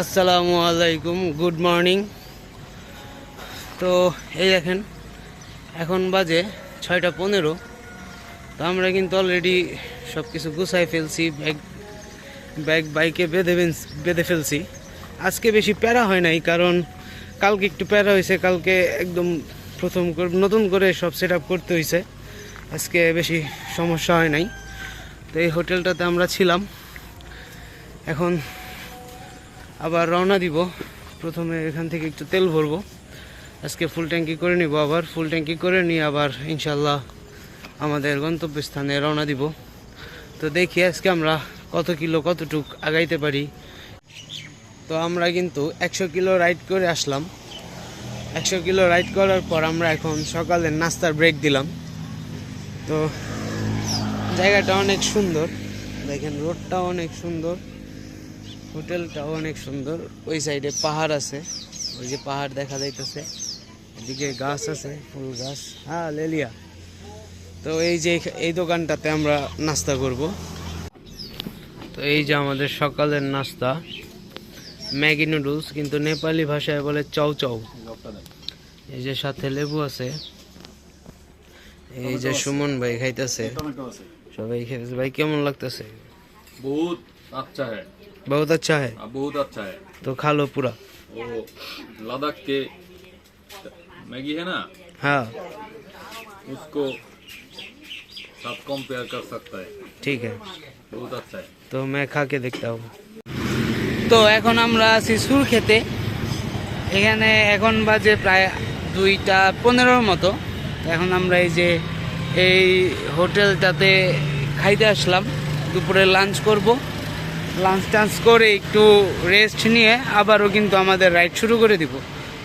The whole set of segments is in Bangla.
আসসালামু আলাইকুম, গুড মর্নিং। তো এই দেখেন, এখন বাজে ছয়টা পনেরো। তো আমরা কিন্তু অলরেডি সব কিছু গুছাই ফেলছি ব্যাগ ব্যাগ বাইকে বেঁধে বেঁধে ফেলছি। আজকে বেশি প্যারা হয় নাই, কারণ কালকে একটু প্যারা হয়েছে, কালকে একদম প্রথম নতুন করে সব সেট করতে হয়েছে। আজকে বেশি সমস্যা হয় নাই। তো এই হোটেলটাতে আমরা ছিলাম। এখন আবার রওনা দিব। প্রথমে এখান থেকে একটু তেল ভরবো। আজকে ফুল ট্যাঙ্কি করে নিব আবার। ফুল ট্যাঙ্কি করে নিয়ে আবার ইনশাল্লাহ আমাদের গন্তব্যস্থানে রওনা দিব। তো দেখি আজকে আমরা কত কিলো, কতটুক আগাইতে পারি। তো আমরা কিন্তু একশো কিলো রাইড করে আসলাম। একশো কিলো রাইড করার পর আমরা এখন সকালে নাস্তার ব্রেক দিলাম। তো জায়গাটা অনেক সুন্দর। দেখেন রোডটাও অনেক সুন্দর। হোটেলটাও অনেক সুন্দর। ওই সাইডে পাহাড় আছে। ওই যে পাহাড় দেখা যাইতেছে। এদিকে গাছ আছে ফুল গাছ। হ্যাঁ লেলিয়া তো এই যে এই দোকানটাতে আমরা নাস্তা করব। তো এই যে আমাদের সকালের নাস্তা। ম্যাগি নুডলস কিন্তু নেপালি ভাষায় বলে চৌ চৌ এই যে সাথে লেবু আছে। এই যে সুমন ভাই খাইতেছে। সবাই খেয়েছে। ভাই কেমন লাগতেছে? বহুত আচ্ছা হ্যাঁ। हाँ, बहुत अच्छा है তো খালো পুরা वो लद्दाख के मैगी है ना হ্যাঁ उसको साथ कंपेयर कर सकता है ঠিক है बहुत अच्छा है তো मैं खा के देखता हूँ তো এখন আমরা আছি সুর খেতে এখানে এখন বাজে প্রায় দুইটা পনেরোর মতো তো এখন আমরা এই যে এই হোটেলটাতে খাইতে আসলাম দুপুরে লাঞ্চ করব লাঞ্চ টাঞ্চ করে একটু রেস্ট নিয়ে আবারও কিন্তু আমাদের রাইড শুরু করে দিব।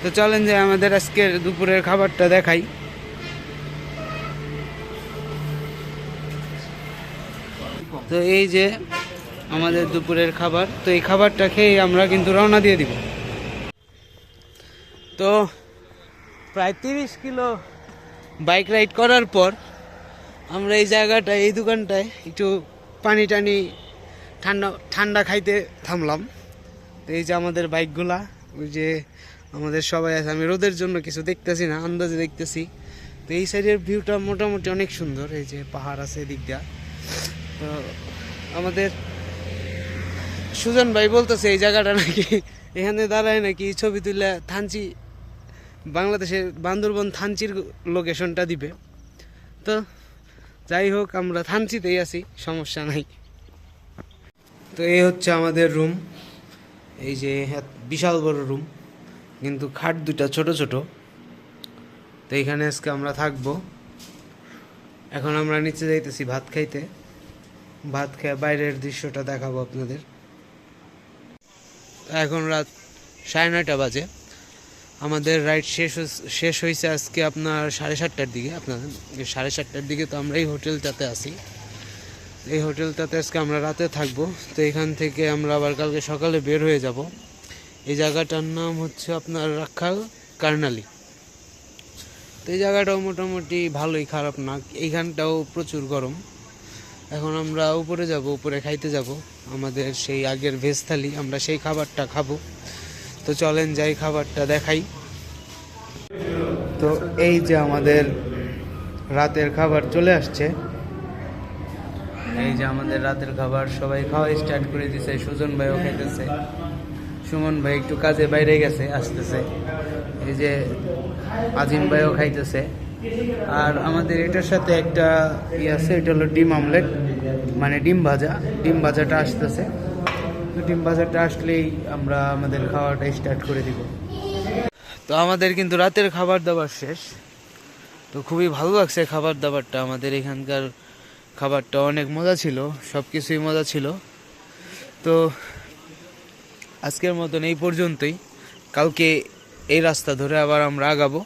তো চলেন যে আমাদের আজকের দুপুরের খাবারটা দেখাই। তো এই যে আমাদের দুপুরের খাবার, তো এই খাবারটা খেয়ে আমরা কিন্তু রওনা দিয়ে দিব। তো প্রায় তিরিশ কিলো বাইক রাইড করার পর আমরা এই জায়গাটায়, এই দোকানটায় একটু পানি টানি ঠান্ডা ঠান্ডা খাইতে থামলাম। তো এই যে আমাদের বাইকগুলা, ওই যে আমাদের সবাই আছে, আমি রোদের জন্য কিছু দেখতেছি না, আন্দাজে দেখতেছি। তো এই সাইডের ভিউটা মোটামুটি অনেক সুন্দর, এই যে পাহাড় আছে এদিক দিয়া। তো আমাদের সুজন ভাই বলতেছে, এই জায়গাটা নাকি এখানে দাঁড়ায় নাকি ছবি তুলে থানচি, বাংলাদেশের বান্দরবন থানচির লোকেশনটা দিবে। তো যাই হোক, আমরা থানচিতেই আছি, সমস্যা নাই। তো এই হচ্ছে আমাদের রুম এই যে বিশাল বড় রুম কিন্তু খাট দুটা ছোট ছোট। তো এইখানে আজকে আমরা থাকব। এখন আমরা নিচে যাইতেছি ভাত খাইতে। ভাত খেয়ে বাইরের দৃশ্যটা দেখাবো আপনাদের। এখন রাত সাড়ে নয়টা বাজে। আমাদের রাইড শেষ শেষ হয়েছে আজকে আপনার সাড়ে সাতটার দিকে। আপনার সাড়ে সাতটার দিকে তো আমরা এই হোটেলটাতে আছি। এই হোটেলটাতে আজকে আমরা রাতে থাকব। তো এখান থেকে আমরা আবার কালকে সকালে বের হয়ে যাব। এই জায়গাটার নাম হচ্ছে আপনার রাখাল কার্নালি। তো এই জায়গাটাও মোটামুটি ভালোই খারাপ না, এইখানটাও প্রচুর গরম। এখন আমরা উপরে যাব, উপরে খাইতে যাব। আমাদের সেই আগের ভেজ থালি, আমরা সেই খাবারটা খাব। তো চলেন যাই খাবারটা দেখাই। তো এই যে আমাদের রাতের খাবার চলে আসছে। এই যে আমাদের রাতের খাবার সবাই খাওয়া স্টার্ট করে দিছে, সুজন ভাইও খাইতেছে। সুমন ভাই একটু কাজে বাইরে গেছে, আসতেছে। এই যে আজিম ভাইও খাইতেছে। আর আমাদের এটার সাথে একটা ই আছে, এটা হলো ডিম আমলেট মানে ডিম ভাজা। ডিম ভাজাটা আসতেছে। ডিম ভাজাটা আসলেই আমরা আমাদের খাওয়াটা স্টার্ট করে দিব। তো আমাদের কিন্তু রাতের খাবার দাবার শেষ। তো খুবই ভালো লাগছে খাবার দাবারটা আমাদের এখানকার খাবারটা অনেক মজা ছিল সব কিছুই মজা ছিল। তো আজকের মতন এই পর্যন্তই। কালকে এই রাস্তা ধরে আবার আমরা আগাবো।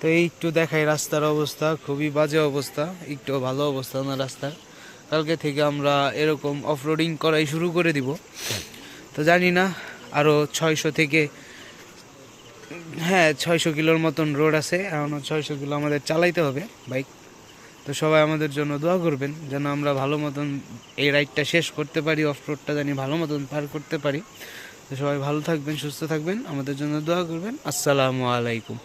তো এই একটু দেখাই রাস্তার অবস্থা, খুবই বাজে অবস্থা, একটু ভালো অবস্থা না রাস্তার। কালকে থেকে আমরা এরকম অফরোডিং করাই শুরু করে দিব। তো জানি না আরও ছয়শো থেকে হ্যাঁ ছয়শো কিলোর মতন রোড আছে এখনও ছয়শো কিলো আমাদের চালাইতে হবে বাইক তো সবাই আমাদের জন্য দোয়া করবেন, যেন আমরা ভালো মতন এই রাইডটা শেষ করতে পারি অফ রোডটা জানি ভালো মতন পার করতে পারি। তো সবাই ভালো থাকবেন, সুস্থ থাকবেন, আমাদের জন্য দোয়া করবেন। আসসালামু আলাইকুম।